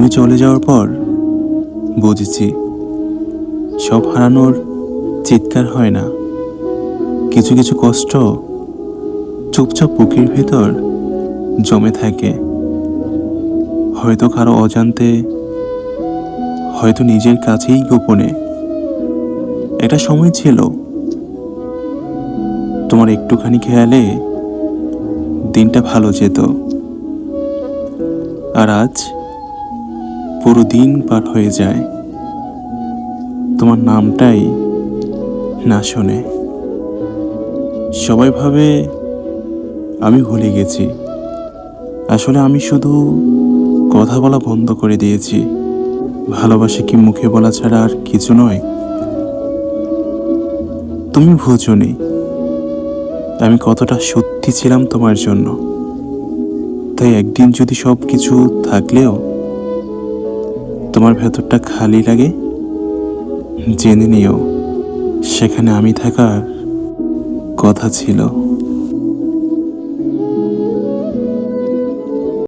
তুমি চলে যাওয়ার পর বুঝেছি, সব হারানোর চিৎকার হয় না। কিছু কিছু কষ্ট চুপচাপ বুকের ভেতর জমে থাকে। হয়তো কারও অজান্তে, হয়তো নিজের কাছেই গোপনে। একটা সময় ছিল, তোমার একটুখানি খেয়ালে দিনটা ভালো যেত। আর আজ পুরো দিন পার হয়ে যায়। তোমার নামটাই না শোনে। সবাই ভাবে আমি ভুলে গেছি। আসলে আমি শুধু কথা বলা বন্ধ করে দিয়েছি। ভালোবাসা কি মুখে বলা ছাড়া আর কিছু নয়। তুমি বুঝোনি আমি কতটা সত্যি ছিলাম তোমার জন্য। তাই একদিন যদি সব কিছু থাকলেও তোমার ভেতরটা খালি লাগে? জেনে নিও সেখানে আমি থাকার কথা ছিল।